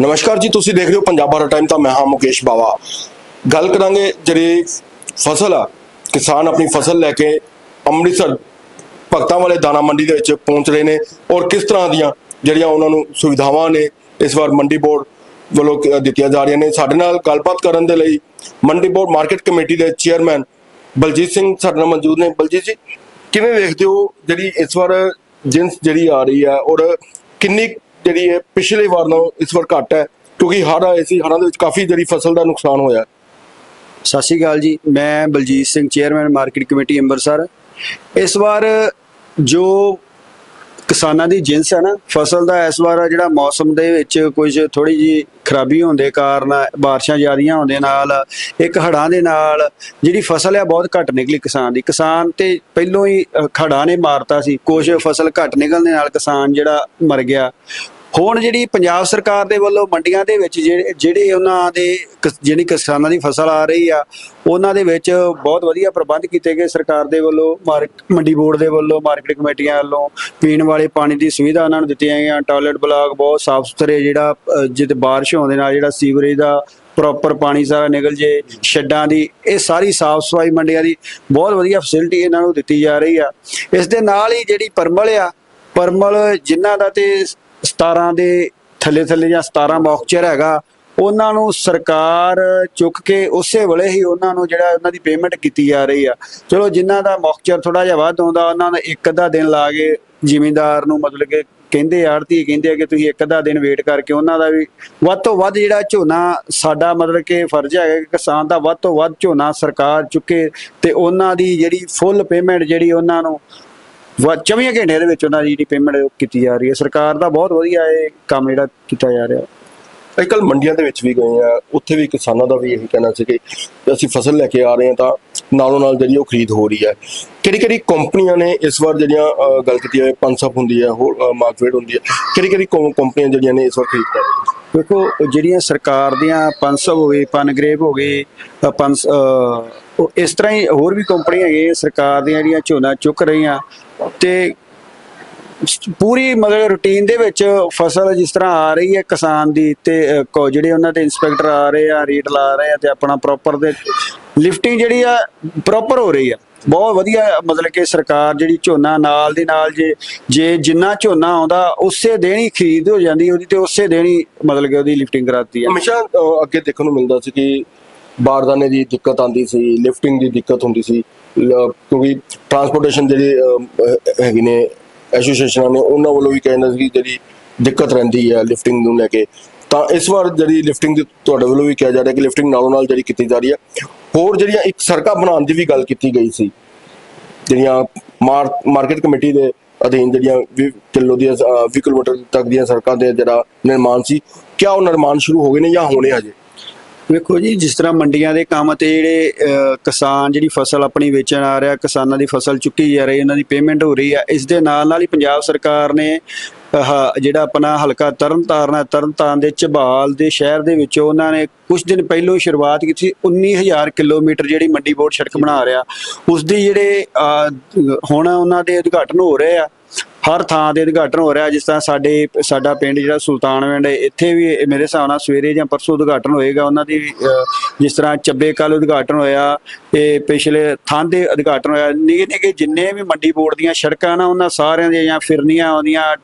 ਨਮਸਕਾਰ ਜੀ, ਤੁਸੀਂ ਦੇਖ ਰਹੇ ਹੋ ਪੰਜਾਬ ਬਾਰਾ ਟਾਈਮ ਤਾਂ ਮੈਂ ਹਾਂ ਮੁਕੇਸ਼ ਬਾਵਾ। ਗੱਲ ਕਰਾਂਗੇ ਜਿਹੜੀ ਫਸਲ ਆ, ਕਿਸਾਨ ਆਪਣੀ ਫਸਲ ਲੈ ਕੇ ਅੰਮ੍ਰਿਤਸਰ ਭਗਤਾਂ ਵਾਲੇ ਦਾਣਾ ਮੰਡੀ ਦੇ ਵਿੱਚ ਪਹੁੰਚ ਰਹੇ ਨੇ ਔਰ ਕਿਸ ਤਰ੍ਹਾਂ ਦੀਆਂ ਜਿਹੜੀਆਂ ਉਹਨਾਂ ਨੂੰ ਸੁਵਿਧਾਵਾਂ ਨੇ, ਇਸ ਵਾਰ ਮੰਡੀ ਬੋਰਡ ਵੱਲੋਂ ਦਿੱਤੀਆਂ ਜਾ ਰਹੀਆਂ ਨੇ। ਸਾਡੇ ਨਾਲ ਗੱਲਬਾਤ ਕਰਨ ਦੇ ਲਈ ਮੰਡੀ ਬੋਰਡ ਮਾਰਕੀਟ ਕਮੇਟੀ ਦੇ ਚੇਅਰਮੈਨ ਬਲਜੀਤ ਸਿੰਘ ਸਾਡੇ ਨਾਲ ਮੌਜੂਦ ਨੇ। ਬਲਜੀਤ ਜੀ, ਕਿਵੇਂ ਵੇਖਦੇ ਹੋ ਜਿਹੜੀ ਇਸ ਵਾਰ ਜਿੰਸ ਜਿਹੜੀ ਆ ਰਹੀ ਹੈ ਔਰ ਕਿੰਨੀ ਜਿਹੜੀ ਹੈ ਪਿਛਲੇ ਵਾਰ ਨਾਲੋਂ ਇਸ ਵਾਰ ਘੱਟ ਹੈ, ਕਿਉਂਕਿ ਹੜ੍ਹ ਆਏ ਸੀ, ਹੜ੍ਹਾਂ ਦੇ ਵਿੱਚ ਕਾਫੀ ਜਿਹੜੀ ਫਸਲ ਦਾ ਨੁਕਸਾਨ ਹੋਇਆ। ਸਤਿ ਸ਼੍ਰੀ ਅਕਾਲ ਜੀ, ਮੈਂ Baljit Singh chairman market committee Amritsar. ਇਸ ਵਾਰ ਜੋ ਕਿਸਾਨਾਂ ਦੀ ਜਿੰਸ ਹੈ ਨਾ ਫਸਲ ਦਾ ਇਸ ਵਾਰ ਜਿਹੜਾ ਮੌਸਮ ਦੇ ਵਿੱਚ ਕੁਝ ਥੋੜੀ ਜੀ ਖਰਾਬੀ ਹੋਣ ਦੇ ਕਾਰਨ ਬਾਰਿਸ਼ਾਂ ਜ਼ਿਆਦੀਆਂ ਹੋਣ ਦੇ ਨਾਲ ਇੱਕ ਹੜ੍ਹਾਂ ਦੇ ਨਾਲ ਜਿਹੜੀ ਫਸਲ ਹੈ ਬਹੁਤ ਘੱਟ ਨਿਕਲੀ ਕਿਸਾਨ ਦੀ। ਕਿਸਾਨ ਤੇ ਪਹਿਲੋਂ ਹੀ ਅ, ਹੜ੍ਹਾਂ ਨੇ ਮਾਰਤਾ ਸੀ। ਕੁਝ ਫਸਲ ਘੱਟ ਨਿਕਲਣ ਦੇ ਨਾਲ ਕਿਸਾਨ ਜਿਹੜਾ ਮਰ ਗਿਆ। ਹੁਣ ਜਿਹੜੀ ਪੰਜਾਬ ਸਰਕਾਰ ਦੇ ਵੱਲੋਂ ਮੰਡੀਆਂ ਦੇ ਵਿੱਚ ਜਿਹੜੇ ਜਿਹੜੇ ਉਹਨਾਂ ਦੇ ਕਿਸ- ਜਿਹੜੀ ਕਿਸਾਨਾਂ ਦੀ ਫਸਲ ਆ ਰਹੀ ਆ ਉਹਨਾਂ ਦੇ ਵਿੱਚ ਬਹੁਤ ਵਧੀਆ ਪ੍ਰਬੰਧ ਕੀਤੇ ਗਏ ਸਰਕਾਰ ਦੇ ਵੱਲੋਂ ਮਾਰਕ ਮੰਡੀ ਬੋਰਡ ਦੇ ਵੱਲੋਂ ਮਾਰਕੀਟ ਕਮੇਟੀਆਂ ਵੱਲੋਂ ਪੀਣ ਵਾਲੇ ਪਾਣੀ ਦੀ ਸੁਵਿਧਾ ਉਹਨਾਂ ਨੂੰ ਦਿੱਤੀਆਂ ਗਈਆਂ ਟਾਇਲਟ ਬਲਾਕ ਬਹੁਤ ਸਾਫ਼ ਸੁਥਰੇ ਜਿਹੜਾ ਅ, ਬਾਰਿਸ਼ ਹੋਣ ਦੇ ਨਾਲ ਜਿਹੜਾ ਸੀਵਰੇਜ ਦਾ ਪ੍ਰੋਪਰ ਪਾਣੀ ਸਾਰਾ ਨਿਕਲ ਜੇ ਸ਼ੈੱਡਾਂ ਦੀ ਇਹ ਸਾਰੀ ਸਾਫ਼ ਸਫ਼ਾਈ ਮੰਡੀਆਂ ਦੀ ਬਹੁਤ ਵਧੀਆ ਫੈਸਿਲਿਟੀ ਇਹਨਾਂ ਨੂੰ ਦਿੱਤੀ ਜਾ ਰਹੀ ਆ। ਇਸ ਦੇ ਨਾਲ ਹੀ ਜਿਹੜੀ ਪਰਮਲ ਆ ਪਰਮਲ ਜਿਨ੍ਹਾਂ ਦਾ ਤੇ 17 ਦੇ ਥੱਲੇ ਥੱਲੇ ਜਾਂ 17 ਮੌਕਚਰ ਹੈਗਾ, ਉਹਨਾਂ ਨੂੰ ਸਰਕਾਰ ਚੁੱਕ ਕੇ ਉਸੇ ਵੇਲੇ ਹੀ ਉਹਨਾਂ ਨੂੰ ਜਿਹੜਾ ਉਹਨਾਂ ਦੀ ਪੇਮੈਂਟ ਕੀਤੀ ਜਾ ਰਹੀ ਆ। ਚਲੋ ਜਿਨ੍ਹਾਂ ਦਾ ਮੌਕਚਰ ਥੋੜਾ ਜਿਹਾ ਵੱਧ ਆਉਂਦਾ, ਉਹਨਾਂ ਨੇ ਇੱਕ ਅੱਧਾ ਦਿਨ ਲਾ ਕੇ ਜ਼ਿਮੀਂਦਾਰ ਨੂੰ ਮਤਲਬ ਕਿ ਕਹਿੰਦੇ ਆੜਤੀ ਕਹਿੰਦੇ ਆ ਕਿ ਤੁਸੀਂ ਇੱਕ ਅੱਧਾ ਦਿਨ ਵੇਟ ਕਰਕੇ ਉਹਨਾਂ ਦਾ ਵੀ ਵੱਧ ਤੋਂ ਵੱਧ ਜਿਹੜਾ ਝੋਨਾ ਸਾਡਾ ਮਤਲਬ ਕਿ ਫਰਜ਼ ਹੈਗਾ ਕਿ ਕਿਸਾਨ ਦਾ ਵੱਧ ਤੋਂ ਵੱਧ ਝੋਨਾ ਸਰਕਾਰ ਚੁੱਕੇ ਤੇ ਉਹਨਾਂ ਦੀ ਜਿਹੜੀ ਫੁੱਲ ਪੇਮੈਂਟ ਜਿਹੜੀ ਉਹਨਾਂ ਨੂੰ 24 ਘੰਟੇ ਦੇ ਵਿੱਚ ਉਹਨਾਂ ਦੀ ਜਿਹੜੀ ਪੇਮੈਂਟ ਕੀਤੀ ਜਾ ਰਹੀ ਹੈ। ਸਰਕਾਰ ਦਾ ਬਹੁਤ ਵਧੀਆ ਇਹ ਕੰਮ ਜਿਹੜਾ ਕੀਤਾ ਜਾ ਰਿਹਾ। ਅੱਜ ਕੱਲ ਮੰਡੀਆਂ ਦੇ ਵਿੱਚ ਵੀ ਗਏ ਆ। ਉੱਥੇ ਵੀ ਕਿਸਾਨਾਂ ਦਾ ਵੀ ਇਹੀ ਕਹਿਣਾ ਸੀ ਕਿ ਅਸੀਂ ਫਸਲ ਲੈ ਕੇ ਆ ਰਹੇ ਹਾਂ ਤਾਂ ਨਾਲੋਂ ਨਾਲ ਜਿਹੜੀ ਉਹ ਖਰੀਦ ਹੋ ਰਹੀ ਹੈ। ਕਿਹੜੀ ਕਿਹੜੀ ਕੰਪਨੀਆਂ ਨੇ ਇਸ ਵਾਰ ਜਿਹੜੀਆਂ ਗੱਲ ਕੀਤੀ ਹੈ ਪੰਸਪ ਹੁੰਦੀ ਹੈ ਹੋਰ ਮਾਰਕਵੇਟ ਹੁੰਦੀ ਹੈ। ਕਿਹੜੀ ਕਿਹੜੀ ਕੰਪਨੀਆਂ ਜਿਹੜੀਆਂ ਨੇ ਇਸ ਵਾਰ ਖਰੀਦ ਕਰ ਰਹੀਆਂ? ਵੇਖੋ ਜਿਹੜੀਆਂ ਸਰਕਾਰ ਦੀਆਂ ਪੰਸਬ ਹੋ ਗਏ ਪਨਗਰੇਵ ਹੋ ਗਏ ਪੰਸ ਇਸ ਤਰ੍ਹਾਂ ਹੀ ਹੋਰ ਵੀ ਕੰਪਨੀਆਂ ਹੈਗੀਆਂ ਸਰਕਾਰ ਦੀਆਂ ਜਿਹੜੀਆਂ ਝੋਨਾ ਚੁੱਕ ਰਹੀਆਂ ਤੇ ਪੂਰੀ ਮਤਲਬ ਰੂਟੀਨ ਦੇ ਵਿੱਚ ਫਸਲ ਜਿਸ ਤਰ੍ਹਾਂ ਆ ਰਹੀ ਹੈ ਕਿਸਾਨ ਦੀ ਤੇ ਜਿਹੜੇ ਉਹਨਾਂ ਦੇ ਇਨਸਪੈਕਟਰ ਆ ਰਹੇ ਆ, ਰੇਟ ਲਾ ਰਹੇ ਆ ਤੇ ਆਪਣਾ ਪ੍ਰੋਪਰ ਦੇ ਲਿਫਟਿੰਗ ਜਿਹੜੀ ਆ ਪ੍ਰੋਪਰ ਹੋ ਰਹੀ ਆ। ਬਹੁਤ ਵਧੀਆ ਮਤਲਬ ਕਿ ਸਰਕਾਰ ਜਿਹੜੀ ਝੋਨਾ ਨਾਲ ਦੀ ਨਾਲ ਜੇ ਜੇ ਜਿੰਨਾ ਝੋਨਾ ਆਉਂਦਾ ਉਸੇ ਦਿਨ ਹੀ ਖਰੀਦ ਹੋ ਜਾਂਦੀ ਉਹਦੀ ਤੇ ਉਸੇ ਦਿਨ ਹੀ ਮਤਲਬ ਕਿ ਉਹਦੀ ਲਿਫਟਿੰਗ ਕਰਾਤੀ ਆ ਹਮੇਸ਼ਾ ਅੱਗੇ ਦੇਖਣ ਨੂੰ ਮਿਲਦਾ ਸੀ ਕਿ ਬਾਰਦਾਨੇ ਦੀ ਦਿੱਕਤ ਆਉਂਦੀ ਸੀ ਲਿਫਟਿੰਗ ਦੀ ਦਿੱਕਤ ਹੁੰਦੀ ਸੀ ਲ- ਕਿਉਂਕਿ ਟਰਾਂਸਪੋਰਟੇਸ਼ਨ ਜਿਹੜੇ ਹੈਗੇ ਨੇ ਐਸੋਸੀਏਸ਼ਨਾਂ ਨੇ ਉਹਨਾਂ ਵੱਲੋਂ ਵੀ ਕਹਿੰਦੇ ਸੀ ਕਿ ਜਿਹੜੀ ਦਿੱਕਤ ਰਹਿੰਦੀ ਹੈ ਲਿਫਟਿੰਗ ਨੂੰ ਲੈ ਕੇ। ਤਾਂ ਇਸ ਵਾਰ ਜਿਹੜੀ ਲਿਫਟਿੰਗ ਦੀ ਤੁਹਾਡੇ ਵੱਲੋਂ ਵੀ ਕਿਹਾ ਜਾ ਰਿਹਾ ਕਿ ਲਿਫਟਿੰਗ ਨਾਲੋਂ ਨਾਲ ਜਿਹੜੀ ਕੀਤੀ ਜਾ ਰਹੀ ਹੈ। ਹੋਰ ਜਿਹੜੀਆਂ ਇੱਕ ਸੜਕਾਂ ਬਣਾਉਣ ਦੀ ਵੀ ਗੱਲ ਕੀਤੀ ਗਈ ਸੀ ਜਿਹੜੀਆਂ ਮਾਰਕੀਟ ਕਮੇਟੀ ਦੇ ਅਧੀਨ ਜਿਹੜੀਆਂ 20 ਕਿਲੋ ਦੀਆਂ ਅਹ, 20 ਕਿਲੋਮੀਟਰ ਤੱਕ ਦੀਆਂ ਸੜਕਾਂ ਦੇ ਜਿਹੜਾ ਨਿਰਮਾਣ ਸੀ ਕਿਆ ਉਹ ਨਿਰਮਾਣ ਸ਼ੁਰੂ ਹੋ ਗਏ ਨੇ ਜਾਂ ਹੋਣੇ ਹਜੇ? ਵੇਖੋ ਜੀ, ਜਿਸ ਤਰ੍ਹਾਂ ਮੰਡੀਆਂ ਦੇ ਕੰਮ ਤੇ ਜਿਹੜੇ ਕਿਸਾਨ ਜਿਹੜੀ ਫਸਲ ਆਪਣੀ ਵੇਚਣ ਆ ਰਿਹਾ, ਕਿਸਾਨਾਂ ਦੀ ਫਸਲ ਚੁੱਕੀ ਜਾ ਰਹੀ, ਉਹਨਾਂ ਦੀ ਪੇਮੈਂਟ ਹੋ ਰਹੀ ਆ, ਇਸ ਦੇ ਨਾਲ ਨਾਲ ਹੀ ਪੰਜਾਬ ਸਰਕਾਰ ਨੇ ਆਹ ਜਿਹੜਾ ਆਪਣਾ ਹਲਕਾ ਤਰਨਤਾਰਨ ਹੈ ਤਰਨਤਾਰਨ ਦੇ ਝਬਾਲ ਦੇ ਸ਼ਹਿਰ ਦੇ ਵਿੱਚ ਉਹਨਾਂ ਨੇ ਕੁਝ ਦਿਨ ਪਹਿਲੋਂ ਸ਼ੁਰੂਆਤ ਕੀਤੀ ਸੀ 19000 ਕਿਲੋਮੀਟਰ ਜਿਹੜੀ ਮੰਡੀ ਬੋਰਡ ਸੜਕ ਬਣਾ ਰਿਹਾ ਉਸ ਦੀ ਜਿਹੜੇ ਹੁਣ ਉਹਨਾਂ ਦੇ ਉਦਘਾਟਨ ਹੋ ਰਹੇ ਆ ਹਰ ਥਾਂ ਦੇ ਉਦਘਾਟਨ ਹੋ ਰਿਹਾ ਜਿਸ ਤਰ੍ਹਾਂ ਸਾਡੇ ਸਾਡਾ ਪਿੰਡ ਜਿਹੜਾ ਸੁਲਤਾਨਵਿੰਡ ਹੈ ਇੱਥੇ ਵੀ ਇਹ ਮੇਰੇ ਹਿਸਾਬ ਨਾਲ ਸਵੇਰੇ ਜਾਂ ਪਰਸੋਂ ਉਦਘਾਟਨ ਹੋਏਗਾ। ਉਹਨਾਂ ਦੀ ਅਹ, ਜਿਸ ਤਰ੍ਹਾਂ ਚੱਬੇ ਕੱਲ ਉਦਘਾਟਨ ਹੋਇਆ ਇਹ ਪਿਛਲੇ ਥਾਂ ਦੇ ਉਦਘਾਟਨ ਹੋਇਆ। ਨਿੱਕੇ ਨਿੱਕੇ ਜਿੰਨੇ ਵੀ ਮੰਡੀ ਬੋਰਡ ਦੀਆਂ ਸੜਕਾਂ ਨਾ ਉਹਨਾਂ ਸਾਰਿਆਂ ਦੀਆਂ ਜਾਂ ਫਿਰਨੀਆਂ ਆਉਂਦੀਆਂ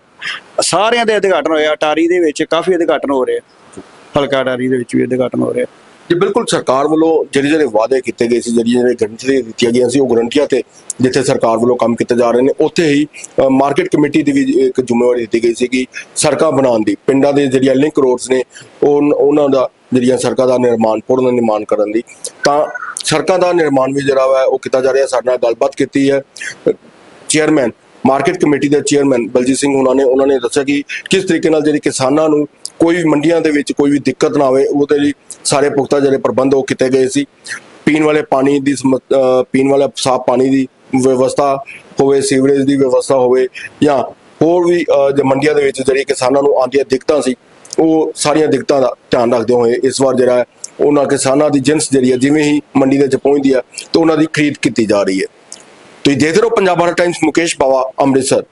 ਸਾਰਿਆਂ ਦੇ ਉਦਘਾਟਨ ਹੋਇਆ। ਅਟਾਰੀ ਦੇ ਵਿੱਚ ਕਾਫੀ ਉਦਘਾਟਨ ਹੋ ਰਿਹਾ। ਆ ਹਲਕਾ ਅਟਾਰੀ ਦੇ ਵਿੱਚ ਵੀ ਉਦਘਾਟਨ ਹੋ ਰਿਹਾ। ਜੀ ਬਿਲਕੁਲ ਸਰਕਾਰ ਵੱਲੋਂ ਜਿਹੜੇ ਜਿਹੜੇ ਵਾਅਦੇ ਕੀਤੇ ਗਏ ਸੀ ਜਿਹੜੀਆਂ ਜਿਹੜੇ ਗਰੰਟੀਆਂ ਦਿੱਤੀਆਂ ਗਈਆਂ ਸੀ, ਉਹ ਗਰੰਟੀਆਂ ਤੇ ਜਿੱਥੇ ਸਰਕਾਰ ਵੱਲੋਂ ਕੰਮ ਕੀਤੇ ਜਾ ਰਹੇ ਨੇ, ਉੱਥੇ ਹੀ ਮਾਰਕੀਟ ਕਮੇਟੀ ਦੀ ਵੀ ਇੱਕ ਜ਼ਿੰਮੇਵਾਰੀ ਦਿੱਤੀ ਗਈ ਸੀ ਕਿ ਸੜਕਾਂ ਬਣਾਉਣ ਦੀ, ਪਿੰਡਾਂ ਦੇ ਜਿਹੜੀਆਂ ਲਿੰਕ ਰੋਡਸ ਨੇ, ਉਹ, ਉਹਨਾਂ ਦਾ ਜਿਹੜੀਆਂ ਸੜਕਾਂ ਦਾ ਨਿਰਮਾਣ ਪੂਰਨ ਨਿਰਮਾਣ ਕਰਨ ਦੀ। ਤਾਂ ਸੜਕਾਂ ਦਾ ਨਿਰਮਾਣ ਵੀ ਜਿਹੜਾ ਵਾ, ਉਹ ਕੀਤਾ ਜਾ ਰਿਹਾ, ਸਾਡੇ ਨਾਲ ਗੱਲਬਾਤ ਕੀਤੀ ਹੈ। ਚੇਅਰਮੈਨ, ਮਾਰਕੀਟ ਕਮੇਟੀ ਦੇ ਚੇਅਰਮੈਨ ਬਲਜੀਤ ਸਿੰਘ ਉਹਨਾਂ ਨੇ ਉਹਨਾਂ ਨੇ ਦੱਸਿਆ ਕਿ ਕਿਸ ਤਰੀਕੇ ਨਾਲ ਜਿਹੜੀ ਕਿਸਾਨਾਂ ਨੂੰ ਕੋਈ ਵੀ ਮੰਡੀਆਂ ਦੇ ਵਿੱਚ ਕੋਈ ਵੀ ਦਿੱਕਤ ਨਾ ਆਵੇ, ਉਹਦੇ ਲਈ ਸਾਰੇ ਪੁਖਤਾ ਜਿਹੜੇ ਪ੍ਰਬੰਧ ਉਹ ਕੀਤੇ ਗਏ ਸੀ। ਪੀਣ ਵਾਲੇ ਪਾਣੀ ਦੀ ਸਮੱ- ਪੀਣ ਵਾਲਾ ਸਾਫ਼ ਪਾਣੀ ਦੀ ਵਿਵਸਥਾ ਹੋਵੇ, ਸੀਵਰੇਜ ਦੀ ਵਿਵਸਥਾ ਹੋਵੇ ਜਾਂ ਹੋਰ ਵੀ ਮੰਡੀਆਂ ਦੇ ਵਿੱਚ ਜਿਹੜੀ ਕਿਸਾਨਾਂ ਨੂੰ ਆਉਂਦੀਆਂ ਦਿੱਕਤਾਂ ਸੀ, ਉਹ ਸਾਰੀਆਂ ਦਿੱਕਤਾਂ ਦਾ ਧਿਆਨ ਰੱਖਦੇ ਹੋਏ ਇਸ ਵਾਰ ਜਿਹੜਾ ਹੈ ਉਹਨਾਂ ਕਿਸਾਨਾਂ ਦੀ ਜਿੰਸ ਜਿਹੜੀ ਹੈ ਜਿਵੇਂ ਹੀ ਮੰਡੀ ਦੇ ਵਿੱਚ ਪਹੁੰਚਦੀ ਹੈ ਤਾਂ ਉਹਨਾਂ ਦੀ ਖਰੀਦ ਕੀਤੀ ਜਾ ਰਹੀ ਹੈ। ਤੁਸੀਂ ਦੇਖਦੇ ਰਹੋ ਪੰਜਾਬ ਭਾਰਤ ਟਾਈਮਸ ਮੁਕੇਸ਼ ਬਾਵਾ, ਅੰਮ੍ਰਿਤਸਰ।